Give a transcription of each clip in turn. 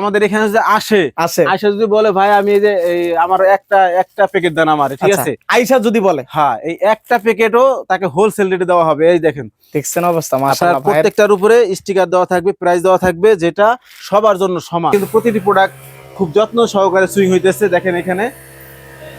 আমাদের এখানে যে আসে আসে। যদি বলে ভাই আমি এই যে আমার একটা একটা প্যাকেট দেন আমার ঠিক আচ্ছা, আছে? আইসা যদি বলে। হ্যাঁ এই একটা প্যাকেটও তাকে হোলসেল রেটে দেওয়া হবে এই দেখেন। দেখছেন অবস্থা মাশাআল্লাহ প্রত্যেকটার উপরে স্টিকার দেওয়া থাকবে প্রাইস দেওয়া থাকবে যেটা সবার জন্য সমান। কিন্তু প্রতিটি প্রোডাক্ট খুব যত্ন সহকারে সুইং হইতেছে দেখেন এখানে।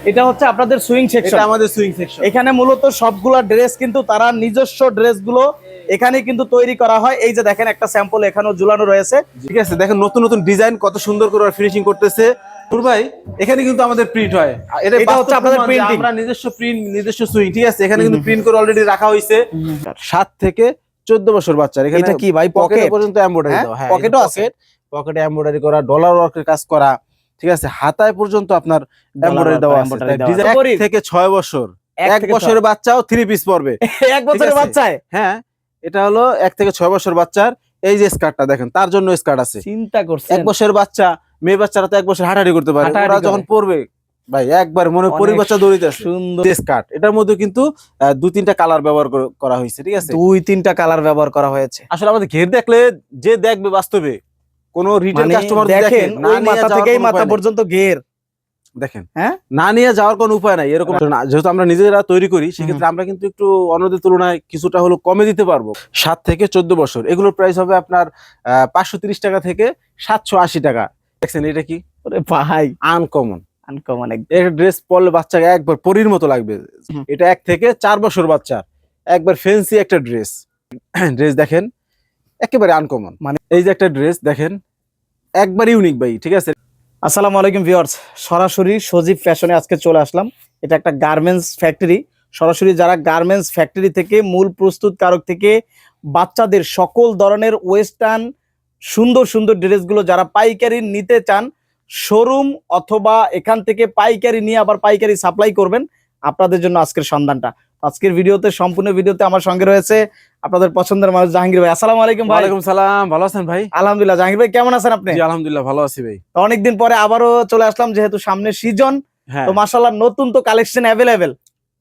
এটা হচ্ছে আপনাদের সুইং সেকশন এটা আমাদের সুইং সেকশন এখানে মূলত সবগুলা ড্রেস কিন্তু তারা নিজস্ব ড্রেসগুলো এখানে কিন্তু তৈরি করা হয়। এই যে দেখেন একটা স্যাম্পল এখানেও ঝুলানো রয়েছে। ঠিক আছে দেখেন নতুন নতুন ডিজাইন কত সুন্দর করে ফিনিশিং করতেছে। ভাই এখানে কিন্তু আমাদের প্রিন্ট হয়। এটা হচ্ছে আপনাদের আমরা নিজস্ব প্রিন্ট নিজস্ব সুইং ঠিক আছে? এখানে কিন্তু প্রিন্ট করে অলরেডি রাখা হয়েছে সাত থেকে চোদ্দ বছর বাচ্চার। এখানে এটা কি ভাই পকেট পর্যন্ত এমব্রয়ডারি হ্যাঁ? হ্যাঁ পকেটও আছে? পকেটে এমব্রয়ডারি করা ডলার ওয়ার্কের কাজ করা। ঠিক আছে হাতায় পর্যন্ত আপনার এমব্রয়ডারি দেওয়া আছে। থেকে ছয় বছর। এক বছরের বাচ্চাও থ্রি পিস পরবে। ছয়। এক বছরের বাচ্চায়? হ্যাঁ এটা হলো এক থেকে ছয় বছর বাচ্চার এই যে স্কার্টটা দেখেন তার জন্য স্কার্ট আছে। চিন্তা করছেন? এক বছরের বাচ্চা মেয়ে বাচ্চারা তো এক বছর হাঁটাহাঁটি করতে পারে ওরা যখন পড়বে ভাই একবার মনে পরি বাচ্চা দৌড়িতে সুন্দর। স্কার্ট এটার মধ্যে কিন্তু আহ, দু তিনটা কালার ব্যবহার করা হয়েছে ঠিক আছে? দুই তিনটা কালার ব্যবহার করা হয়েছে। আসলে আমাদের ঘের দেখলে যে দেখবে বাস্তবে কোন রিটেল কাস্টমার দেখেন মাথা থেকেই মাথা পর্যন্ত গের দেখেন। হ্যাঁ? না নিয়ে যাওয়ার কোনো উপায় নাই এরকম যেহেতু আমরা নিজেরা তৈরি করি সেক্ষেত্রে আমরা কিন্তু একটু অন্যদের তুলনায় কিছুটা হলো কমে দিতে পারব। সাত থেকে চোদ্দ বছর এগুলোর প্রাইস হবে আপনার পাঁচশো টাকা থেকে সাতশো আশি টাকা। দেখছেন এটা কি? ভাই। আনকমন আনকমন একটা ড্রেস পরলে বাচ্চাকে একবার পরির মতো লাগবে। এটা এক থেকে চার বছর বাচ্চার একবার ফেন্সি একটা ড্রেস ড্রেস দেখেন একেবারে আনকমন মানে- এই যে একটা ড্রেস দেখেন একবার ইউনিক ভাই ঠিক আছে? আসসালামু আলাইকুম ভিউয়ার্স। সরাসরি সজীব ফ্যাশনে আজকে চলে আসলাম। এটা একটা গার্মেন্টস ফ্যাক্টরি। সরাসরি যারা গার্মেন্টস ফ্যাক্টরি থেকে, মূল প্রস্তুতকারক থেকে, বাচ্চাদের সকল ধরনের ওয়েস্টার্ন, সুন্দর সুন্দর ড্রেসগুলো যারা পাইকারি নিতে চান, শোরুম অথবা এখান থেকে পাইকারি নিয়ে আবার পাইকারি সাপ্লাই করবেন। আপনাদের জন্য আজকের সন্ধানটা। আজকের ভিডিওতে সম্পূর্ণ ভিডিওতে আমার সঙ্গে রয়েছে আপনাদের পছন্দের মানুষ জাহাঙ্গীর ভাই। আসসালামু আলাইকুম ভাই। ওয়ালাইকুম সালাম ভালো আছেন ভাই? আলহামদুলিল্লাহ। জাহাঙ্গীর ভাই কেমন আছেন আপনি? জি আলহামদুলিল্লাহ ভালো আছি ভাই। তো অনেকদিন পরে আবারও চলে আসলাম যেহেতু সামনে সিজন হ্যাঁ। তো মাশাআল্লাহ নতুন তো কালেকশন অ্যাভেলেবেল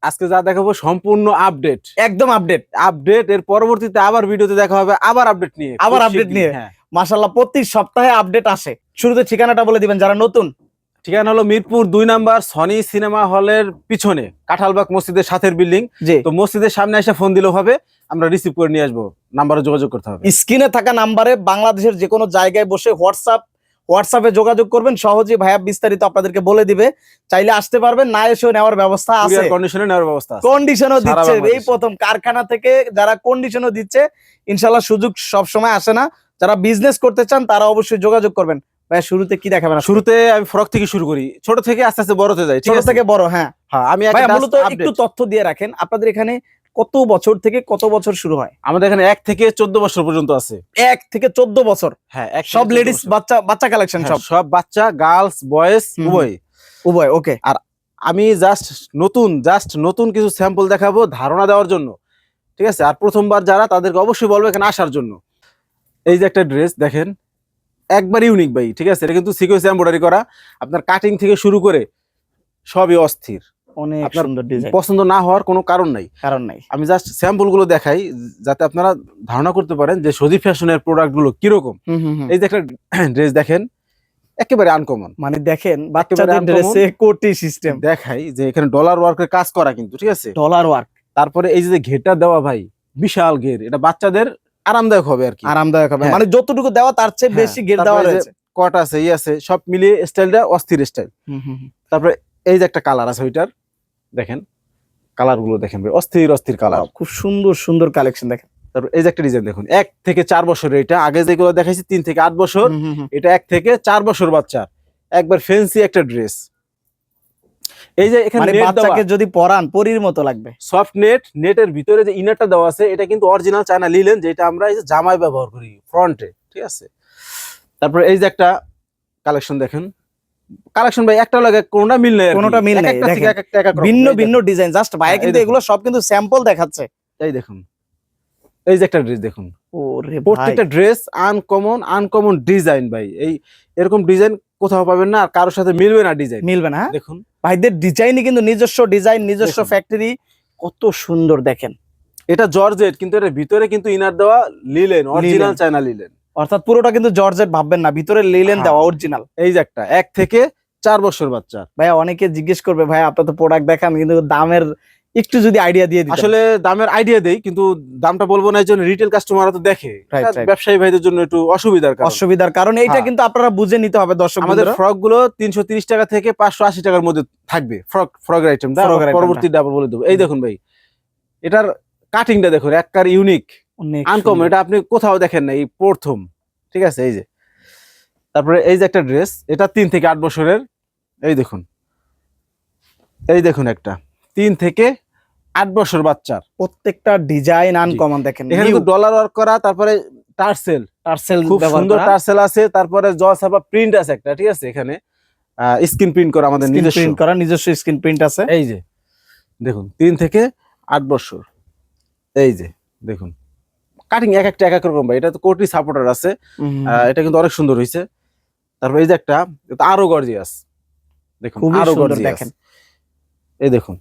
আজকে যা দেখাবো সম্পূর্ণ আপডেট একদম আপডেট আপডেট এর পরবর্তীতে আবার ভিডিওতে দেখা হবে আবার আপডেট নিয়ে। আবার আপডেট নিয়ে। হ্যাঁ। মাশাআল্লাহ প্রতি সপ্তাহে আপডেট আসে। শুরুতে ঠিকানাটা বলে দিবেন যারা নতুন। ঠিকানা হলো মিরপুর দুই নাম্বার সনি সিনেমা হলের পিছনে কাঁঠালবাগ মসজিদের সাথের বিল্ডিং। তো মসজিদের সামনে এসে ফোন দিলেও হবে আমরা রিসিভ করে নিয়ে আসব নাম্বারে যোগাযোগ করতে হবে। স্ক্রিনে থাকা নাম্বারে বাংলাদেশের যে কোনো জায়গায় বসে হোয়াটসঅ্যাপ হোয়াটসঅ্যাপে যোগাযোগ করবেন সহজেই ভাইয়া বিস্তারিত আপনাদেরকে বলে দিবে। চাইলে আসতে পারবেন না এসেও নেওয়ার ব্যবস্থা আছে। কন্ডিশনে নেওয়ার ব্যবস্থা আছে। কন্ডিশনও দিচ্ছে। এই প্রথম কারখানা থেকে যারা কন্ডিশনও দিচ্ছে ইনশাল্লাহ সুযোগ সব সময় আসে না। যারা বিজনেস করতে চান তারা অবশ্যই যোগাযোগ করবেন। ভাই শুরুতে কি দেখাবেন? শুরুতে আমি ফ্রক থেকে শুরু করি। ছোট থেকে আস্তে আস্তে বড়তে যাই। ছোট থেকে বড় হ্যাঁ। হ্যাঁ আমি মূলত একটু তথ্য দিয়ে রাখেন আপনাদের এখানে কত বছর থেকে কত বছর শুরু হয়? আমাদের এখানে এক থেকে চোদ্দ বছর পর্যন্ত আছে। এক থেকে চোদ্দ বছর? হ্যাঁ সব লেডিস বাচ্চা বাচ্চা কালেকশন হ্যাঁ, সব? সব বাচ্চা গার্লস বয়েজ উভয়। উভয় ওকে আর আমি জাস্ট নতুন জাস্ট নতুন কিছু স্যাম্পল দেখাবো ধারণা দেওয়ার জন্য। ঠিক আছে? আর প্রথমবার যারা তাদেরকে অবশ্যই বলব এখানে আসার জন্য। এই যে একটা ড্রেস দেখেন। একবার ইউনিক ভাই ঠিক আছে? এটা কিন্তু সিকোয়েন্স এমব্রয়ডারি করা। আপনার কাটিং থেকে শুরু করে সবই অস্থির। অনেক সুন্দর ডিজাইন পছন্দ না হওয়ার কোনো কারণ নাই। কারণ নাই। আমি জাস্ট স্যাম্পলগুলো দেখাই যাতে আপনারা ধারণা করতে পারেন যে সজি ফ্যাশনের প্রোডাক্টগুলো কীরকম। এই যে একটা ড্রেস দেখেন একেবারে আনকমন মানে দেখেন বাচ্চাদের ড্রেসে কোটি সিস্টেম দেখাই যে এখানে ডলার ওয়ার্কের কাজ করা কিন্তু ঠিক আছে? ডলার ওয়ার্ক তারপরে এই যে ঘেরটা দেওয়া ভাই বিশাল ঘের। এটা বাচ্চাদের আরামদায়ক হবে আর কি। আরামদায়ক হবে। হ্যাঁ। মানে যতটুকু দেওয়া তার চেয়ে হ্যাঁ, বেশি গেট দেওয়া রয়েছে। কট আছে ই আছে সব মিলিয়ে স্টাইলটা অস্থির স্টাইল। হুম, হুম, হুম। তারপরে এই যে একটা কালার আছে ওইটার দেখেন কালারগুলো দেখেন ভাই অস্থির অস্থির কালার। খুব সুন্দর সুন্দর কালেকশন দেখেন। তারপর এই যে একটা ডিজাইন দেখুন এক থেকে চার বছর এটা আগে যেগুলো দেখাইছি তিন থেকে আট বছর। এটা এক থেকে চার বছর বাচ্চা একবার ফেন্সি একটা ড্রেস এই যে এখানে মানে বাচ্চাকে যদি পরান পরির মতো লাগবে। সফট নেট নেটের ভিতরে যে ইনারটা দেওয়া আছে এটা কিন্তু অরিজিনাল চায়না লিলেন যেটা আমরা এই যে জামায় ব্যবহার করি ফ্রন্টে ঠিক আছে? তারপরে এই যে একটা কালেকশন দেখেন। কালেকশন ভাই একটা লাগে কোনটা মিল নেই। কোনোটা মিল নেই। ভিন্ন ভিন্ন ডিজাইন জাস্ট হ্যাঁ, কিন্তু এগুলো সব কিন্তু স্যাম্পল দেখাচ্ছে। এই দেখুন। এই যে একটা ড্রেস দেখুন। ওরে ভাই। প্রত্যেকটা ড্রেস আনকমন আনকমন ডিজাইন ভাই। এই এরকম ডিজাইন কোথাও পাবেন না আর কারোর সাথে মিলবে না ডিজাইন মিলবে না হ্যাঁ? দেখুন। ভাইদের ডিজাইনই কিন্তু নিজস্ব ডিজাইন নিজস্ব ফ্যাক্টরি কত সুন্দর দেখেন। এটা জর্জেট কিন্তু এর ভিতরে কিন্তু ইনার দেওয়া লিলেন অরিজিনাল চায়না লিলেন অর্থাৎ পুরোটা কিন্তু জর্জেট ভাববেন না ভিতরে লিলেন হ্যাঁ। দেওয়া অরিজিনাল এই যে একটা এক থেকে চার বছর বাচ্চা ভাইয়া অনেকে জিজ্ঞেস করবে ভাই আপনার তো প্রোডাক্ট দেখান কিন্তু দামের একটু যদি আইডিয়া দিয়ে দিতেন। আসলে দামের আইডিয়া দেই কিন্তু দামটা বলব না জন্য রিটেল কাস্টমাররা তো দেখে. ব্যবসায়ী ভাইদের জন্য একটু অসুবিধার কারণ। অসুবিধার কারণ এইটা হ্যাঁ। কিন্তু আপনারা বুঝে নিতে হবে দর্শক আমাদের ফ্রকগুলো তিনশো তিরিশ টাকা থেকে পাঁচশো আশি টাকার মধ্যে থাকবে ফ্রক ফ্রক আইটেম পরবর্তী ডাবল বলে দেবো। এই দেখুন ভাই এটার কাটিংটা দেখুন একবার ইউনিক আনকম এটা আপনি কোথাও দেখেন না এই প্রথম ঠিক আছে এই যে। তারপরে এই যে একটা ড্রেস এটা তিন থেকে আট বছরের এই দেখুন। এই দেখুন একটা। তিন থেকে আট বছর বাচ্চার। প্রত্যেকটা ডিজাইন আনকমন দেখেন এখানে কিন্তু ডলার ওয়ার্ক করা তারপরে টার্সেল। টার্সেল খুব সুন্দর টার্সেল আছে তারপরে ছাপা প্রিন্ট আছে একটা ঠিক আছে? এখানে স্ক্রিন প্রিন্ট করা আমাদের নিজস্ব। প্রিন্ট করা নিজস্ব স্ক্রিন প্রিন্ট আছে। এই যে দেখুন তিন থেকে আট বছর। এই যে দেখুন। কাটিং এক একটা এক এক রকম ভাই এটা তো কোটি সাপোর্টার আছে। এটা কিন্তু অনেক সুন্দর হয়েছে। তারপর এই যে একটা আরও গর্জিয়াস দেখুন আরও গর্জিয়াস দেখেন। এই দেখুন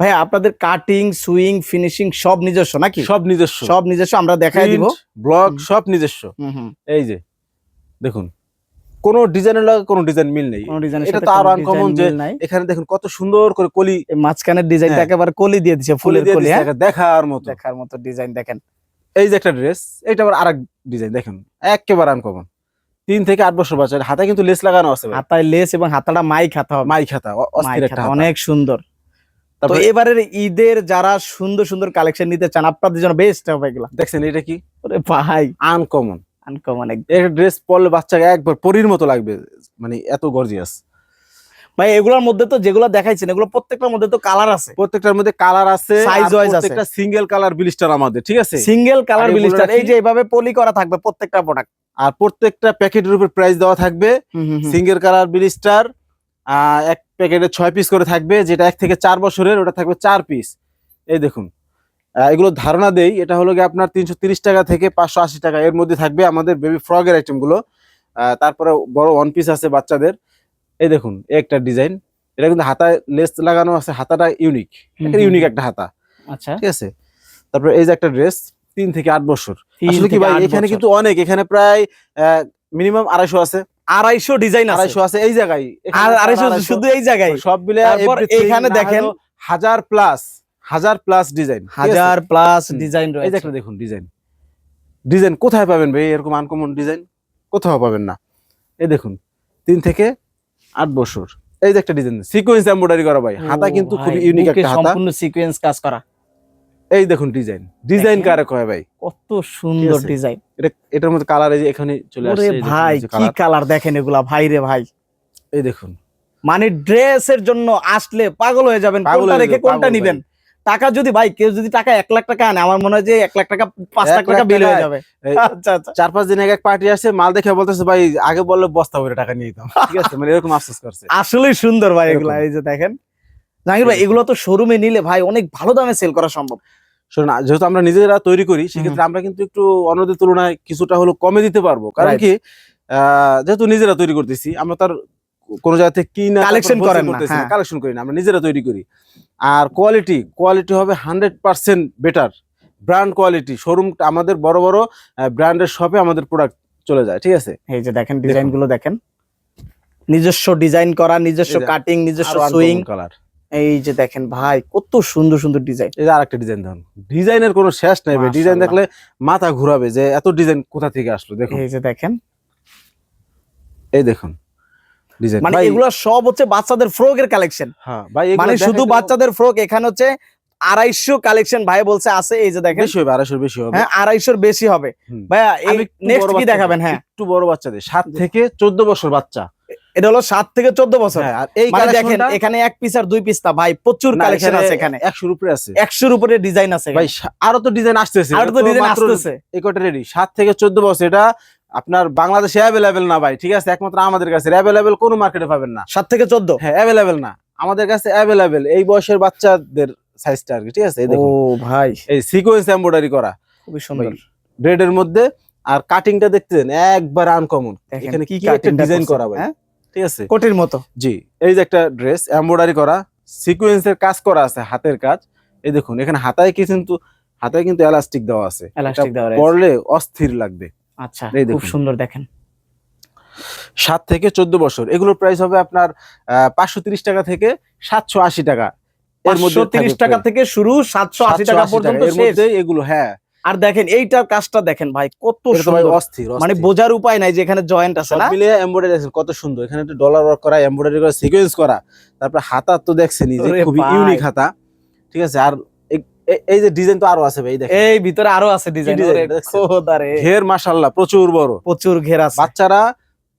ভাই আপনাদের কাটিং সুইং ফিনিশিং সব নিজস্ব নাকি? সব নিজস্ব। সব নিজস্ব আমরা দেখাই দিব। ব্লগ সব নিজস্ব। এই যে দেখুন কোন ডিজাইনের লাগে কোনো ডিজাইন মিল নেই। এটা তো আরও design যে এখানে দেখুন কত সুন্দর করে কলি মাঝখানের ডিজাইনটা হ্যাঁ। একেবারে কলি দিয়ে দিছে ফুলের কলি দিচ্ছে, হ্যাঁ? দেখার মতো। দেখার মতো ডিজাইন দেখেন। এই যে একটা ড্রেস এটা আবার আরেক ডিজাইন দেখেন একেবারে আনকমন তিন থেকে আট বছর বাচ্চা হাতে কিন্তু লেস লাগানো আছে হাতায় লেস এবং হাতাটা মাই খাতা মাই খাতা হাতা। অনেক সুন্দর। তো এবারের ঈদের যারা সুন্দর সুন্দর কালেকশন নিতে চান আপনাদের জন্য বেস্ট হবে এগুলা। দেখছেন এটা কি? ভাই। আনকমন আনকমন এই ড্রেস পরলে বাচ্চাকে একবার পরীর মতো লাগবে মানে এত গর্জিয়াস ভাই এগুলোর মধ্যে তো যেগুলো দেখাইছেন এগুলো প্রত্যেকটার মধ্যে তো কালার আছে। প্রত্যেকটার মধ্যে কালার আছে আর wise আছে। প্রত্যেকটা সিঙ্গেল কালার ব্লিস্টার আমাদের ঠিক আছে? সিঙ্গেল কালার বিলিস্টার এই যে এইভাবে পলি করা থাকবে প্রত্যেকটা প্রোডাক্ট আর প্রত্যেকটা প্যাকেটের উপর প্রাইস দেওয়া থাকবে। সিঙ্গেল কালার ব্লিস্টার এক প্যাকেটে ছয় পিস করে থাকবে যেটা এক থেকে চার বছরের ওটা থাকবে চার পিস এই দেখুন এগুলো ধারণা দেই এটা হলো গিয়ে আপনার তিনশো টাকা থেকে পাঁচশো আশি টাকা। এর মধ্যে থাকবে আমাদের বেবি ফ্রগের আইটেমগুলো আহ, তারপরে বড় ওয়ান পিস আছে বাচ্চাদের। এই দেখুন একটা ডিজাইন এটা কিন্তু হাতায় লেস লাগানো আছে হাতাটা ইউনিক ইউনিক একটা হাতা। আচ্ছা। ঠিক আছে? তারপরে এই যে একটা ড্রেস তিন থেকে আট বছর। আসলে কি ভাই এখানে কিন্তু অনেক এখানে প্রায় মিনিমাম আড়াইশো আছে। আড়াইশো ডিজাইন আড়াইশো আছে এই জায়গায়। আর আড়াইশো আড়াইশো, শুধু এই জায়গায়। সব মিলে এখানে দেখেন হাজার প্লাস হাজার প্লাস ডিজাইন হাজার প্লাস ডিজাইন রয়েছে। একটা দেখুন ডিজাইন ডিজাইন কোথায় পাবেন ভাই? এরকম আনকমন ডিজাইন কোথাও পাবেন না। এই দেখুন তিন থেকে আট বছর। এই যে একটা ডিজাইন সিকোয়েন্স এমব্রয়ডারি করা ভাই। হাতা কিন্তু খুবই ইউনিক একটা হাতা। সম্পূর্ণ সিকোয়েন্স কাজ করা। এই দেখুন ডিজাইন ডিজাইন কারে কয় ভাই? কত সুন্দর ডিজাইন এটা এটার মধ্যে কালার এই যে এখানে চলে আসছে ভাই কি কালার দেখেন এগুলা? ভাই রে ভাই। এই দেখুন। মানে ড্রেসের জন্য আসলে পাগল হয়ে যাবেন কোনটা রেখে কোনটা নিবেন? টাকা যদি ভাই কেউ যদি টাকা এক লাখ টাকা আনে আমার মনে হয় যে এক লাখ টাকা পাঁচ লাখ টাকা বিল হয়ে যাবে। আচ্ছা আচ্ছা। চার পাঁচ দিন আগে এক পার্টি আসছে মাল দেখে বলতেছে ভাই আগে বললে বস্তা ভরে টাকা নিয়ে দিতাম ঠিক আছে? মানে এরকম আফসোস করছে। আসলেই সুন্দর ভাই এগুলা এই যে দেখেন। জাহাঙ্গীর ভাই এগুলো তো শোরুমে নিলে ভাই অনেক ভালো দামে সেল করা সম্ভব। যেহেতু আমরা নিজেরা তৈরি করি সেক্ষেত্রে আমরা কিন্তু একটু অন্যদের তুলনায় কিছুটা হলো কমে দিতে পারব। কারণ কি যেহেতু নিজেরা তৈরি করতেছি আমরা তার কোনো জায়গা থেকে কিনা Collection করেন না, হ্যাঁ। কালেকশন করি না আমরা নিজেরা তৈরি করি। আর কোয়ালিটি কোয়ালিটি হবে hundred percent better brand quality showroom আমাদের বড় বড় ব্র্যান্ডের শপে আমাদের প্রোডাক্ট চলে যায় ঠিক আছে? এই যে দেখেন ডিজাইনগুলো দেখেন। নিজস্ব ডিজাইন করা নিজস্ব কাটিং নিজস্ব সুইং কালার এই যে দেখেন ভাই কত সুন্দর সুন্দর ডিজাইন এই যে আরেকটা ডিজাইন দেখুন। ডিজাইনের কোনো শেষ নাই ভাই। ডিজাইন দেখলে মাথা ঘুরাবে যে এত ডিজাইন কোথা থেকে আসলো দেখুন। এই যে দেখেন। এই দেখুন। ডিজাইন মানে এগুলো সব হচ্ছে বাচ্চাদের ফ্রকের কালেকশন হ্যাঁ ভাই মানে শুধু বাচ্চাদের ফ্রক এখানে হচ্ছে আড়াইশো কালেকশন ভাই বলছে আছে এই যে দেখেন। বেশি হবে আড়াইশোর বেশি হবে। হ্যাঁ আড়াইশোর বেশি হবে। ভাইয়া এই আমি নেক্সট কি দেখাবেন? হ্যাঁ। একটু বড় বাচ্চাদের সাত থেকে চোদ্দ বছর বাচ্চা। এটা হলো সাত থেকে চোদ্দ বছর। হ্যাঁ আর এই মানে দেখেন এখানে এক পিস আর দুই পিস না ভাই প্রচুর কালেকশন আছে এখানে। একশোর উপরে আছে। একশোর উপরে ডিজাইন আছে ভাই আরও তো ডিজাইন আসতেছে। আর তো ডিজাইন আসতেছে। এই কটা রেডি সাত থেকে চোদ্দ বছর এটা আপনার বাংলাদেশে অ্যাভেলেবেল না ভাই ঠিক আছে? একমাত্র আমাদের কাছে। অ্যাভেলেবেল কোনো মার্কেটে পাবেন না। সাত থেকে চোদ্দ? হ্যাঁ অ্যাভেলেবেল না। আমাদের কাছে অ্যাভেলেবেল এই বয়সের বাচ্চাদের সাইজটা আর কি ঠিক আছে? এই ও ভাই। এই সিকোয়েন্স এমব্রয়ডারি করা। খুবই সুন্দর। ব্রেডের মধ্যে আর কাটিংটা দেখতেন একবার আনকমন এখানে কি কি একটা ডিজাইন করা ভাই? হ্যাঁ? ঠিক আছে? কোটির মতো। জি এই যে একটা ড্রেস এমব্রয়ডারি করা সিকোয়েন্সের কাজ করা আছে হাতের কাজ। এই দেখুন এখানে হাতায় কি কিন্তু হাতায় কিন্তু এলাস্টিক দেওয়া আছে। এলাস্টিক দেওয়া। পরলে অস্থির লাগবে। আচ্ছা খুব সুন্দর দেখেন। সাত থেকে চোদ্দ বছর এগুলোর প্রাইস হবে আপনার পাঁচশো তিরিশ টাকা থেকে সাতশো আশি টাকা। এর মধ্যে 530 টাকা থেকে শুরু সাতশো আশি টাকা পর্যন্ত এর মধ্যে এগুলো হ্যাঁ আর দেখেন এইটার কাজটা দেখেন ভাই কত অস্থির মানে বোঝার উপায় নাই যে এখানে জয়েন্ট আছে না? মিলিয়ে এমব্রয়ডারি দেখেন কত সুন্দর। এখানে একটা ডলার ওয়ার্ক করা এমব্রয়ডারি করা সিকোয়েন্স করা। তারপর হাতা তো দেখছেনই যে খুবই ইউনিক হাতা। ঠিক আছে আর এই- যে ডিজাইন তো আরও আছে ভাই দেখেন। এই ভিতরে আরও আছে ডিজাইন ঘের মাশাল্লাহ প্রচুর বড়। প্রচুর ঘের আছে। বাচ্চারা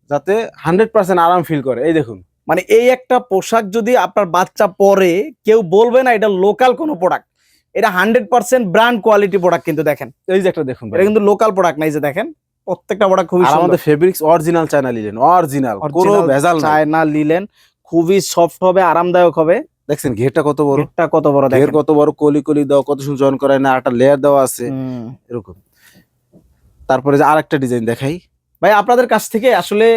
যাতে হান্ড্রেড পার্সেন্ট আরাম ফিল করে। এই দেখুন। মানে এই একটা পোশাক যদি আপনার বাচ্চা পরে কেউ বলবে না এটা লোকাল কোনো প্রোডাক্ট এটা hundred percent brand quality product কিন্তু দেখেন। এই যে একটা দেখুন এটা কিন্তু লোকাল প্রোডাক্ট নাই যে দেখেন প্রত্যেকটা প্রোডাক্ট খুবই আমাদের fabrics original China linen original কোনো ভেজাল চায়না লিলেন খুবই সফট হবে আরামদায়ক হবে। দেখছেন ঘেরটা কত বড়? ঘেরটা কত বড় ঘের দেখেন। কত বড় কলি কলি দেওয়া কত সুন্দর জয়েন করা না একটা লেয়ার দেওয়া আছে। এরকম। তারপরে যে আরেকটা ডিজাইন দেখাই। ভাই আপনাদের কাছ থেকে আসলে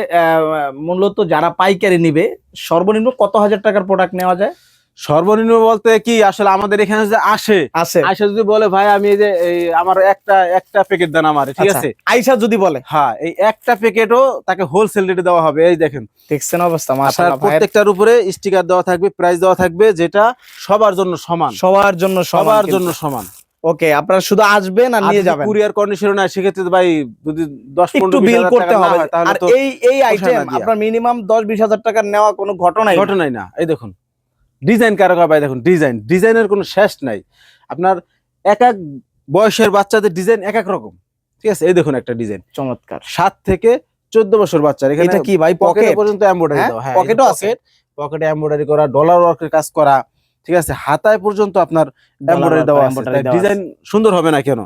মূলত যারা পাইকারি নিবে সর্বনিম্ন কত হাজার টাকার প্রোডাক্ট নেওয়া যায়? সর্বনিম্ন বলতে কি আসলে আমাদের এখানে যে আসে আছে আয়সা যদি বলে ভাই আমি এই যে এই আমার একটা একটা প্যাকেট দেন আমার ঠিক আচ্ছা, আছে? আইসা যদি বলে। হ্যাঁ এই একটা প্যাকেটও তাকে হোলসেল রেটে দেওয়া হবে এই দেখেন। দেখছেন অবস্থা মাশাআল্লাহ প্রত্যেকটার উপরে স্টিকার দেওয়া থাকবে প্রাইস দেওয়া থাকবে যেটা সবার জন্য সমান। সবার জন্য সবার জন্য সমান। ওকে আপনারা শুধু আসবেন আর নিয়ে যাবেন। কুরিয়ার কন্ডিশন না সেক্ষেত্রে ভাই যদি দশ একটু পনেরো বিল করতে হবে। তাহলে তো এই এই আইটেম। আপনার মিনিমাম দশ বিশ হাজার টাকার নেওয়া কোনো ঘটনাই ঘটনাই না। এই দেখুন ডিজাইন কারও ভাই দেখুন ডিজাইন ডিজাইনের কোনো শেষ নাই। আপনার এক এক বয়সের বাচ্চাদের ডিজাইন এক এক রকম। ঠিক আছে? এই দেখুন একটা ডিজাইন চমৎকার। সাত থেকে চোদ্দ বছর বাচ্চার। এখানে এটা কি ভাই পকেট পকেট পর্যন্ত এমব্রয়ডারি হ্যাঁ পকেটও আছে? পকেটে এমব্রয়ডারি করা ডলার ওয়ার্কের কাজ করা। ঠিক আছে? হাতায় পর্যন্ত আপনার এমব্রয়ডারি দেওয়া আছে। ডিজাইন সুন্দর হবে না কেন?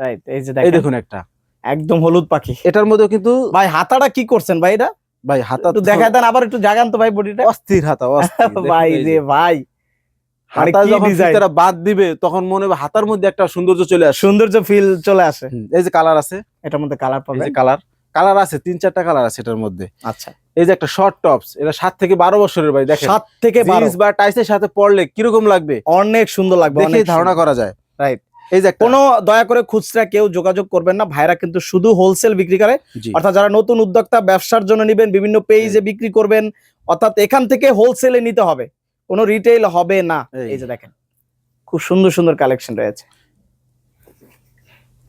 রাইট এই যে দেখুন। একটা। একদম হলুদ পাখি। এটার মধ্যে কিন্তু ভাই হাতাটা কি করছেন ভাই এটা? ভাই হাতা একটু তো দেখায় দেন আবার একটু জাগান তো ভাই বডিটা। অস্থির হাতা অস্থির ভাই রে ভাই। মানে হাতা যখন design? বাদ দিবে তখন মনে হবে হাতার মধ্যে একটা সৌন্দর্য চলে আসে। সৌন্দর্য ফিল চলে আসে। এই যে কালার আছে এটার মধ্যে কালার এই যে কালার কালার আছে তিন চারটা কালার আছে এটার মধ্যে। আচ্ছা। এই যে একটা শর্ট টপস এটা সাত থেকে বারো বছরের ভাই দেখেন। সাত থেকে বারো। জিন্স বা টাইসের সাথে পরলে কীরকম লাগবে? অনেক সুন্দর লাগবে অনেক ধারণা করা যায়। Right. এই যে কোনো দয়া করে খুচরা কেউ যোগাযোগ করবেন না। ভাইরা কিন্তু শুধু হোলসেল বিক্রি করে। অর্থাৎ যারা নতুন উদ্যোক্তা ব্যবসার জন্য নেবেন বিভিন্ন পেজে বিক্রি করবেন অর্থাৎ এখান থেকে হোলসেলে নিতে হবে। কোনো রিটেল হবে না। এই। যে দেখেন খুব সুন্দর সুন্দর কালেকশন রয়েছে।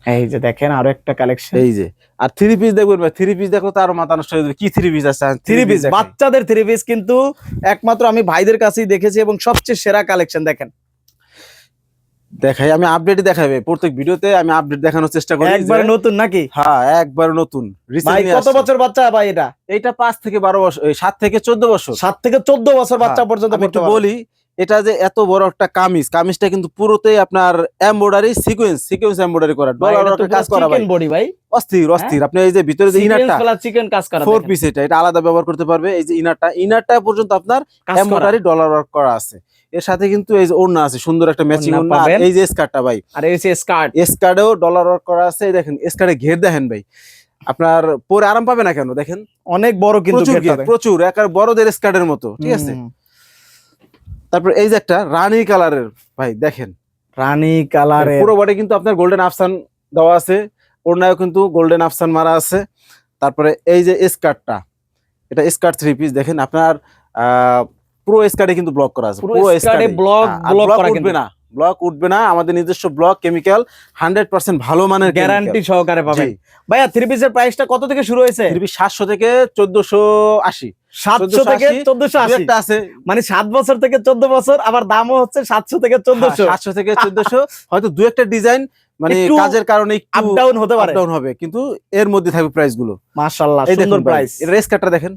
এই যে দেখেন আরও একটা কালেকশন এই যে আর থ্রি পিস দেখবেন ভাই থ্রি পিস দেখো তার মাথা নষ্ট হয়ে যাবে। কি থ্রি পিস আছে? থ্রি পিস বাচ্চাদের থ্রি পিস কিন্তু একমাত্র আমি ভাইদের কাছেই দেখেছি এবং সবচেয়ে সেরা কালেকশন দেখেন। দেখাই আমি আপডেট দেখাবে প্রত্যেক ভিডিওতে আমি আপডেট দেখানোর চেষ্টা করি। একবার নতুন নাকি? হ্যাঁ একবার নতুন। ভাই কত বছর বাচ্চা ভাই এটা? এটা পাঁচ থেকে বারো বছর এই সাত থেকে চোদ্দ বছর। সাত থেকে চোদ্দ বছর বাচ্চা হ্যাঁ, পর্যন্ত আমি একটু বলি এটা যে এত বড় একটা কামিজ কামিজটা কিন্তু পুরোতেই আপনার এমব্রয়ডারি সিকোয়েন্স সিকোয়েন্স এমব্রয়ডারি করা। ডলার কাজ করা body ভাই। অস্থির অস্থির। আপনি এই যে ভিতরে যে ইনারটা চিকেন কাজ করা ফোর পিস এটা এটা আলাদা ব্যবহার করতে পারবে। এই যে ইনারটা ইনারটা পর্যন্ত আপনার এমব্রয়ডারি ডলার ওয়ার্ক করা আছে। এর সাথে কিন্তু এই যে ওড়না আছে সুন্দর একটা ম্যাচিং ওড়না এই যে স্কার্টটা ভাই। আর এই যে স্কার্ট স্কার্টেও ডলার ওয়ার্ক করা আছে। এই দেখেন স্কার্টে ঘের দেখেন ভাই। আপনার পরে আরাম পাবে না কেন? দেখেন। অনেক বড় কিন্তু প্রচুর প্রচুর। একার বড়দের স্কার্টের মতো ঠিক আছে। তারপর এই যে একটা রানী কালারের ভাই দেখেন। রানী কালারের। পুরো বডি কিন্তু আপনার গোল্ডেন আফসান দেওয়া আছে ওড়নায় কিন্তু গোল্ডেন আফসান মারা আছে। তারপরে এই যে স্কার্টটা এটা স্কার্ট থ্রি পিস দেখেন আপনার আহ, পুরো স্কার্টে কিন্তু ব্লক করা আছে পুরো স্কার্টে block ব্লক করা কিন্তু। না। ব্লক উঠবে না আমাদের নিজস্ব ব্লক কেমিক্যাল হান্ড্রেড পার্সেন্ট ভালো মানের গ্যারান্টি সহকারে পাবেন। ভাইয়া থ্রি পিসের প্রাইসটা কত থেকে শুরু হয়েছে? থ্রি পিস সাতশো থেকে চোদ্দশো আশি। সাতশো থেকে চোদ্দশো আশি আছে। মানে সাত বছর থেকে চোদ্দ বছর আবার দামও হচ্ছে সাতশো থেকে চোদ্দশো। সাতশো থেকে চোদ্দশো। হয়তো দু একটা ডিজাইন মানে কাজের কারণে আপ ডাউন হতে পারে। ডাউন হবে কিন্তু এর মধ্যে থাকবে প্রাইসগুলো সুন্দর প্রাইস এটা স্কার্টটা দেখেন।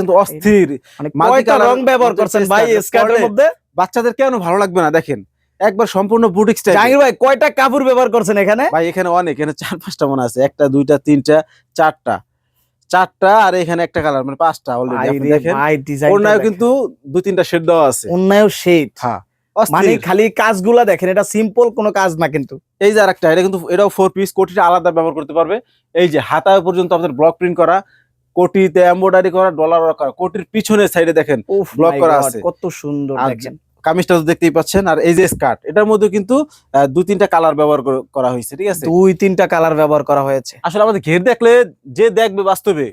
কিন্তু অস্থির। মানে কয়টা রং ব্যবহার করছেন ভাই স্কার্টের মধ্যে? বাচ্চাদের কেন ভালো লাগবে না? দেখেন একবার সম্পূর্ণ বুটিক স্টাইল জাহির ভাই কয়টা কাপড় ব্যবহার করছেন এখানে? ভাই এখানে অনেক এখানে চার পাঁচটা মনে আছে। একটা দুইটা তিনটা চারটা। চারটা আর এখানে একটা কালার মানে পাঁচটা অলরেডি দেখেন কিন্তু দুই তিনটা শেড দেওয়া আছে। অন্যায় শেড হ্যাঁ মানে খালি কাজগুলা দেখেন এটা সিম্পল কোনো কাজ না কিন্তু। এই যে আরেকটা এটা কিন্তু এটাও ফোর পিস কোটিটা আলাদা ব্যবহার করতে পারবে। এই যে হাতায় পর্যন্ত আপনাদের ব্লক প্রিন্ট করা কোটিতে এমব্রয়ডারি করা ডলার করা কোটির পিছনের সাইডে দেখেন Block করা আছে। কত সুন্দর দেখেন। কামিজটা তো দেখতেই পাচ্ছেন আর এই যে স্কার্ট এটার মধ্যে কিন্তু দুই তিনটা কালার ব্যবহার করা হয়েছে ঠিক আছে? দুই তিনটা কালার ব্যবহার করা হয়েছে। আসলে আমাদের ঘের দেখলে যে দেখবে বাস্তবে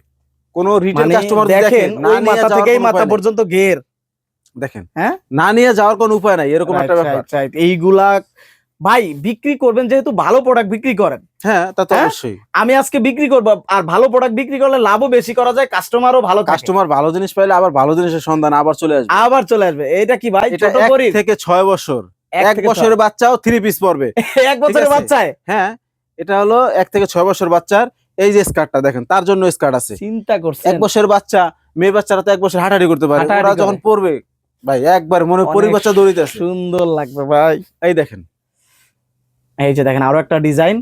কোনো রিটেল মানে কাস্টমার দেখেন না ওই মাথা থেকেই মাথা পর্যন্ত ঘের। দেখেন হ্যাঁ? না নিয়ে যাওয়ার কোনো উপায় নাই এরকম একটা ব্যাপার. এইগুলা ভাই বিক্রি করবেন যেহেতু ভালো প্রোডাক্ট বিক্রি করেন। হ্যাঁ তা তো হ্যাঁ? অবশ্যই। আমি আজকে বিক্রি করব আর ভালো প্রোডাক্ট বিক্রি করলে লাভও বেশি করা যায় কাস্টমারও ভালো কাস্টমার ভালো জিনিস পাইলে আবার ভালো জিনিসের সন্ধান আবার চলে আসবে। আবার চলে আসবে। এটা কি ভাই? ছোট করি থেকে ছয় বছর। এক বছরের বাচ্চাও থ্রি পিস পড়বে এক বছরের। বাচ্চায়? হ্যাঁ এটা হলো এক থেকে ছয় বছর বাচ্চার। এই যে স্কার্টটা দেখেন তার জন্য স্কার্ট আছে। চিন্তা করছেন? এক বছরের বাচ্চা মেয়ে বাচ্চারা তো এক বছর হাঁটাহাঁটি করতে পারে। ওরা যখন পড়বে ভাই একবার মনে অনেক পরি দৌড়িতে সুন্দর লাগবে ভাই। এই দেখেন এই যে দেখেন আরও একটা ডিজাইন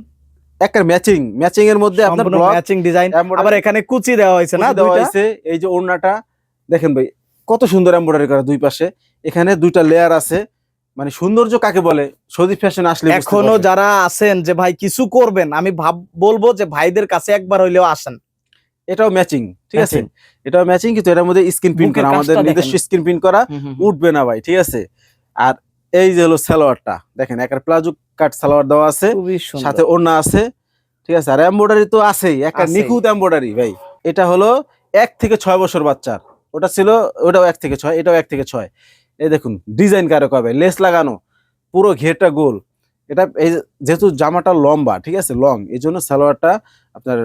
একটা ম্যাচিং ম্যাচিং এর মধ্যে আপনার ম্যাচিং ডিজাইন আবার এখানে কুচি দেওয়া হয়েছে না দেওয়া হয়েছে এই যে ওড়নাটা। দেখেন ভাই কত সুন্দর এমব্রয়ডারি করা দুই পাশে। এখানে দুইটা লেয়ার আছে। মানে সৌন্দর্য কাকে বলে? সৌদি ফ্যাশন আসলে এখনও যারা আছেন যে ভাই কিছু করবেন। আমি ভাব বলব যে ভাইদের কাছে একবার হইলেও আসেন। এটাও ম্যাচিং ঠিক আছে? এটাও ম্যাচিং কিন্তু এটার মধ্যে স্ক্রিন প্রিন্ট করা আমাদের নিজস্ব স্ক্রিন প্রিন্ট করা উঠবে না ভাই ঠিক আছে? আর এই যে হলো সালোয়ারটা দেখেন একটা প্লাজো কাট সালোয়ার দেওয়া আছে সাথে ওড়না আছে ঠিক আছে? আর এমব্রয়ডারি তো আছেই একটা নিখুঁত এমব্রয়ডারি ভাই। এটা হলো এক থেকে ছয় বছর বাচ্চার। ওটা ছিল ওটাও এক থেকে ছয় এটাও এক থেকে ছয়। এই দেখুন ডিজাইন কারও কবে? লেস লাগানো পুরো ঘেরটা গোল। এটা এই যেহেতু জামাটা লম্বা ঠিক আছে? লং এই জন্য সালোয়ারটা আপনার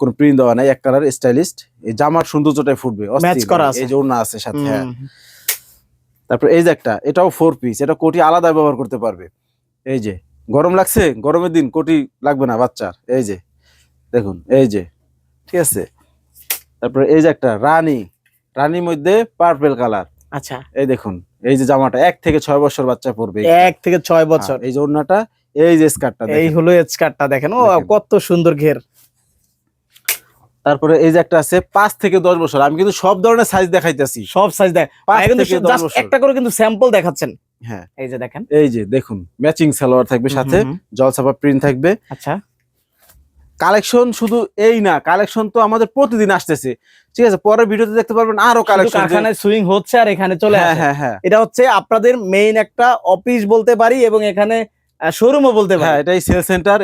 কোনো প্রিন্ট দেওয়া নাই এক কালার স্টাইলিস্ট এই জামার সৌন্দর্যটাই ফুটবে Match করা আছে। এই যে ওড়না আছে সাথে হ্যাঁ। তারপর এই যে একটা এটাও ফোর পিস এটা কোটি আলাদা ব্যবহার করতে পারবে। এই যে গরম লাগছে গরমের দিন কোটি লাগবে না বাচ্চার এই যে দেখুন এই যে ঠিক আছে? তারপরে এই যে একটা রানী রানীর মধ্যে পার্পেল কালার আচ্ছা। এই দেখুন এই যে জামাটা এক থেকে ছয় বছর বাচ্চা পরবে এক থেকে ছয় বছর। এই যে ওড়নাটা এই যে স্কার্টটা এই হলো স্কার্টটা দেখেন ও কত সুন্দর ঘের। তারপরে এই যে একটা আছে পাঁচ থেকে দশ বছর। আমি কিন্তু সব ধরনের সাইজ দেখাইতেছি। সব সাইজ দেখ একটা করে কিন্তু স্যাম্পল দেখাচ্ছেন। হ্যাঁ। এই যে দেখেন। এই যে দেখুন ম্যাচিং সালোয়ার থাকবে সাথে জলছাপা প্রিন্ট থাকবে। আচ্ছা। কালেকশন শুধু এই না কালেকশন তো আমাদের প্রতিদিন আসতেছে। ঠিক আছে পরের ভিডিওতে দেখতে পারবেন আরও কালেকশন সুইং হচ্ছে আর এখানে চলে হ্যাঁ হ্যাঁ হ্যাঁ। এটা হচ্ছে আপনাদের মেইন একটা অফিস বলতে পারি এবং এখানে শোরুমও বলতে হ্যাঁ পারি এটাই সেল সেন্টার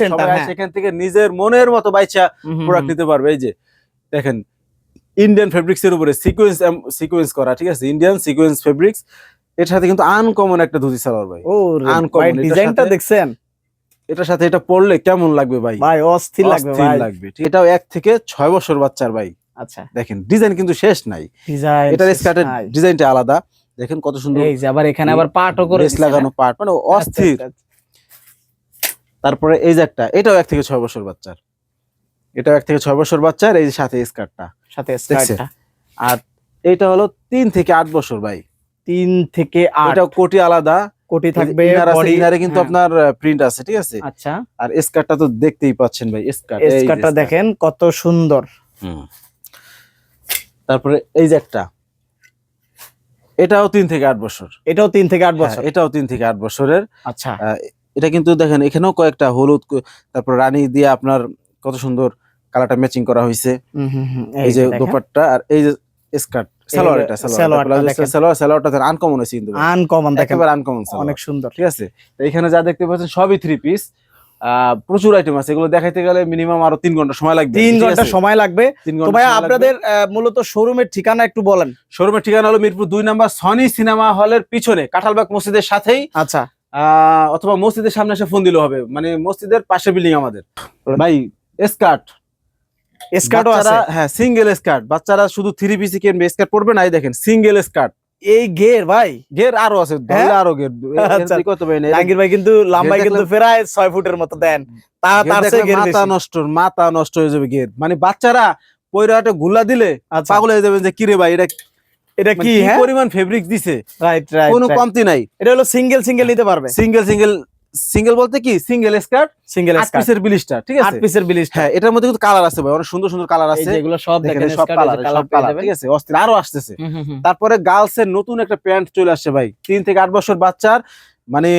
center, হ্যাঁ। সেখান থেকে নিজের মনের মতো বাইচা প্রোডাক্ট নিতে পারবে। এই যে দেখেন ইন্ডিয়ান ফেব্রিক্স এর উপরে সিকোয়েন্স সিকোয়েন্স করা ঠিক আছে? ইন্ডিয়ান সিকোয়েন্স ফেব্রিক্স এর সাথে কিন্তু আনকমন একটা ধুতি সালোয়ার ভাই। ও এটার ডিজাইনটা দেখছেন? এটার সাথে এটা পরলে কেমন লাগবে ভাই? ভাই অস্থির লাগবে ভাই। লাগবে এটাও এক থেকে ছয় বছর বাচ্চার ভাই। আচ্ছা। দেখেন ডিজাইন কিন্তু শেষ নাই। ডিজাইন এটার স্কার্টের ডিজাইনটা আলাদা। দেখেন কত সুন্দর এই যে আবার এখানে আবার পাটও করে লাগানো হ্যাঁ? পার্ট মানে অস্থির। আচ্ছা, আচ্ছা, তারপরে এই যে একটা এটাও এক থেকে ছয় বছর বাচ্চার। এটাও এক থেকে ছয় বছর বাচ্চার এই যে সাথে স্কার্টটা। সাথে স্কার্টটা। আর এটা হলো তিন থেকে আট বছর ভাই। তিন থেকে আট। কোটি আলাদা। কোটি থাকবে ইনার কিন্তু হ্যাঁ, আপনার প্রিন্ট আছে ঠিক আছে? আচ্ছা। আর স্কার্টটা তো দেখতেই পাচ্ছেন ভাই স্কার্ট। স্কার্টটা দেখেন কত সুন্দর। তারপরে এই যে একটা এটাও তিন থেকে আট বছর। এটাও তিন থেকে আট বছর। হ্যাঁ, এটাও তিন থেকে আট বছরের। আচ্ছা। এটা কিন্তু দেখেন এখানেও কয়েকটা হলুদ তারপর রানী দিয়ে আপনার কত সুন্দর কালারটা ম্যাচিং করা হয়েছে এই যে। দোপাট্টা আর এই যে স্কার্ট সালোয়ার সালোয়ারটা সালোয়ার সালোয়ার সালোয়ারটা আনকমন হয়েছে কিন্তু। আনকমন একেবারে আনকমন অনেক সুন্দর। ঠিক আছে? তো এখানে যা দেখতে পাচ্ছেন সবই থ্রি পিস প্রচুর আইটেম আছে। এগুলো দেখাইতে গেলে মিনিমাম আরও তিন ঘণ্টা সময় লাগবে। তিন ঘণ্টা সময় লাগবে। তো ভাই আপনাদের মূলত শোরুমের ঠিকানা একটু বলেন। শোরুমের ঠিকানা হলো মিরপুর দুই নাম্বার সনি সিনেমা হলের পিছনে কাঁঠালবাগ মসজিদের সাথেই। আচ্ছা। অথবা মসজিদের সামনে এসে ফোন দিলেও হবে। মানে মসজিদের পাশে বিল্ডিং আমাদের। ভাই স্কার্ট স্কার্টও আছে? হ্যাঁ সিঙ্গেল স্কার্ট বাচ্চারা শুধু থ্রি পিসি কিনবে স্কার্ট পড়বে না এই দেখেন সিঙ্গেল স্কার্ট এই গের ভাই। গের আরও আছে ধরলে হ্যাঁ? আরও গের আচ্ছা। কত ভাই না জাহাঙ্গীর ভাই কিন্তু লম্বাই কিন্তু প্রায় ছয় ফুটের মতো দেন। তা তার চেয়ে গের মাথা নষ্ট মাথা নষ্ট হয়ে যাবে গের মানে বাচ্চারা পয়রাটা গুলা দিলে আচ্ছা। পাগল হয়ে যাবেন যে কিরে ভাই এটা এটা মানে কি হ্যাঁ? পরিমাণ ফেব্রিক দিছে? রাইট রাইট কোনো কমতি নাই। এটা হলো সিঙ্গেল সিঙ্গেল নিতে পারবে। সিঙ্গেল সিঙ্গেল সিঙ্গেল বলতে কি? সিঙ্গেল স্কার্ট সিঙ্গেল স্কার্ট পিসের বিলিশটা ঠিক আট আছে পিসের বিলিশ হ্যাঁ এটার মধ্যে কিন্তু কালার আছে ভাই অনেক সুন্দর সুন্দর কালার আছে। এগুলো সব দেখেন সব কালার সব কালার ঠিক আছে? অস্থির আরও আসতেছে। তারপরে গার্লস এর নতুন একটা প্যান্ট চলে আসছে ভাই। তিন থেকে আট বছর বাচ্চার মানে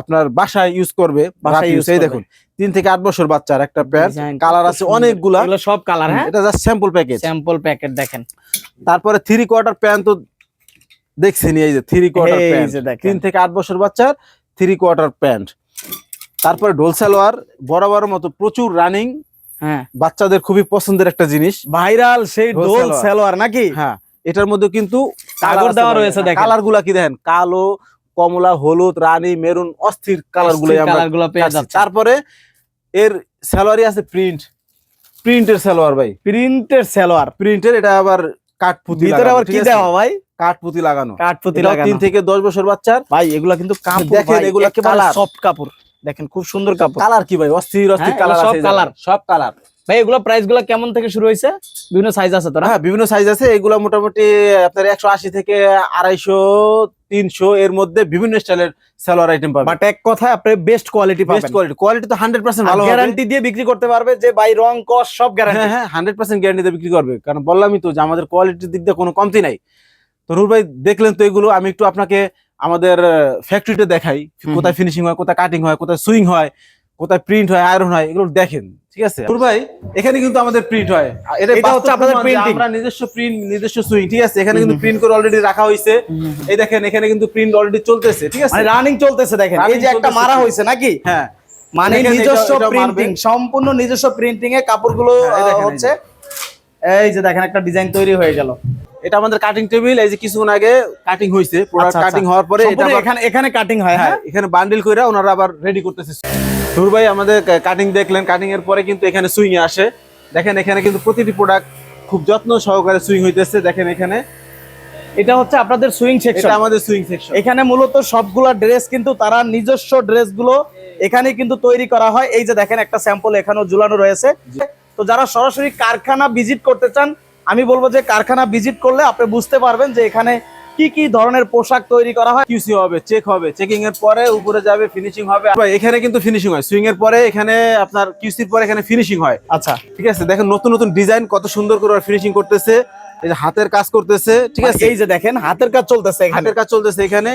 আপনার বাসায় ইউজ করবে বাসায়। দেখুন তিন থেকে আট বছর বাচ্চার একটা প্যান্ট কালার আছে। অনেকগুলা। সব কালার হ্যাঁ? এটা just sample packet sample packet দেখেন। তারপরে থ্রি কোয়ার্টার প্যান্ট তো দেখছেন এই যে থ্রি কোয়ার্টার প্যান্ট তিন থেকে আট বছর বাচ্চার থ্রি কোয়ার্টার প্যান্ট তারপরে ডোল সালোয়ার বরাবর মতো প্রচুর রানিং হ্যাঁ। বাচ্চাদের খুবই পছন্দের একটা জিনিস। ভাইরাল সেই ডোল সালোয়ার। নাকি? হ্যাঁ এটার মধ্যে কিন্তু দেওয়া রয়েছে কালারগুলা কি দেখেন? কালো কমলা হলুদ রানী মেরুন অস্থির কালারগুলো কালারগুলো পেয়ে যাচ্ছে। তারপরে এর সালোয়ারই আছে প্রিন্ট প্রিন্টের সালোয়ার ভাই। প্রিন্টের সালোয়ার প্রিন্টের এটা আবার কাঠপুতি ভিতরে আবার কি? দেওয়া ভাই? কাঠপুতি লাগানো। কাঠপুতি লাগানো। তিন থেকে দশ বছর বাচ্চার। ভাই এগুলা কিন্তু কাপড় দেখেন, এগুলা সফট কাপড়। দেখেন খুব সুন্দর কাপড়। কালার কি ভাই? অস্থির অস্থির হ্যাঁ, কালার সব। জায়গায়। সব কালার। ভাই এগুলা প্রাইসগুলা কেমন থেকে শুরু হয়েছে? বিভিন্ন সাইজ আছে তো হ্যাঁ বিভিন্ন সাইজ আছে। এগুলো মোটামুটি আপনার একশো আশি থেকে আড়াইশো তিনশো এর মধ্যে বিভিন্ন স্টাইলের সালোয়ার আইটেম পাবেন। বাট এক কথায় আপনি best quality best quality quality তো হান্ড্রেড পার্সেন্ট ভালো গ্যারান্টি দিয়ে বিক্রি করতে পারবে যে ভাই রং কস সব হ্যাঁ গ্যারান্টি হ্যাঁ হান্ড্রেড পার্সেন্ট গ্যারান্টিতে বিক্রি করবে। কারণ বললামই তো যে আমাদের কোয়ালিটির দিক দিয়ে কোনো কমতি নাই। তো রুল ভাই দেখলেন তো এগুলো আমি একটু আপনাকে আমাদের ফ্যাক্টরিতে দেখাই। কোথায় ফিনিশিং হয় কোথায় কাটিং হয় কোথায় সুইং হয়। কোথায় প্রিন্ট হয় আয়রন হয় এগুলো দেখেন ঠিক আছে? ভাই এখানে কিন্তু আমাদের প্রিন্ট হয়। এটা হচ্ছে আপনাদের printing। আমরা নিজস্ব প্রিন্ট নিজস্ব সুইং ঠিক আছে? এখানে কিন্তু প্রিন্ট করে অলরেডি রাখা হয়েছে এই দেখেন এখানে কিন্তু প্রিন্ট অলরেডি চলতেছে ঠিক আছে? মানে রানিং চলতেছে দেখেন। এই যে একটা মারা হয়েছে নাকি? হ্যাঁ। মানে নিজস্ব প্রিন্টিং সম্পূর্ণ নিজস্ব প্রিন্টিং এ কাপড়গুলো হ্যাঁ, হচ্ছে। এই যে দেখেন একটা ডিজাইন তৈরি হয়ে গেল। এটা আমাদের কাটিং টেবিল এই যে কিছুক্ষণ আগে কাটিং হয়েছে প্রোডাক্ট কাটিং। হওয়ার পরে এটা এখানে এখানে কাটিং হয় হ্যাঁ? হ্যাঁ এখানে বান্ডিল করে ওনারা আবার রেডি করতেছে। ধুর ভাই আমাদের কাটিং দেখলেন। কাটিং এর পরে কিন্তু এখানে সুইং এ আসে। দেখেন এখানে কিন্তু প্রতিটি প্রোডাক্ট খুব যত্ন সহকারে সুইং হইতেছে। দেখেন এখানে। এটা হচ্ছে আপনাদের সুইং সেকশন এটা আমাদের সুইং সেকশন এখানে মূলত সবগুলা ড্রেস কিন্তু তারা নিজস্ব ড্রেসগুলো এখানে কিন্তু তৈরি করা হয়। এই যে দেখেন একটা স্যাম্পল এখানেও ঝুলানো রয়েছে। তো যারা সরাসরি কারখানা ভিজিট করতে চান আমি বলব যে কারখানা ভিজিট করলে আপনি বুঝতে পারবেন যে এখানে কি কি ধরনের পোশাক তৈরি করা হয়? কিউসি হবে চেক হবে চেকিং এর পরে উপরে যাবে ফিনিশিং হবে। এখানে কিন্তু ফিনিশিং হয়। সুইং এর পরে এখানে আপনার কিউসির পরে এখানে ফিনিশিং হয়। আচ্ছা। ঠিক আছে? দেখেন নতুন নতুন ডিজাইন কত সুন্দর করে ফিনিশিং করতেছে। এই যে হাতের কাজ করতেছে ঠিক আছে? এই যে দেখেন হাতের কাজ চলতেছে হাতের কাজ চলতেছে এখানে।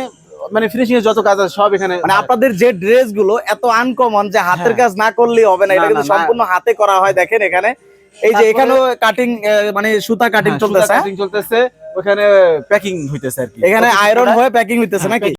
মানে ফিনিশিং এর যত কাজ আছে সব এখানে মানে আপনাদের যে ড্রেসগুলো এত আনকমন যে হাতের হ্যাঁ। কাজ না করলেই হবে না। এটা কিন্তু। সম্পূর্ণ হাতে করা হয় দেখেন এখানে। এই যে এখানেও কাটিং মানে সুতা কাটিং হ্যাঁ, চলতেছে। কাটিং চলতেছে। ওখানে প্যাকিং হইতেছে আর কি। এখানে আয়রন হয়ে প্যাকিং হইতেছে হ্যাঁ, নাকি?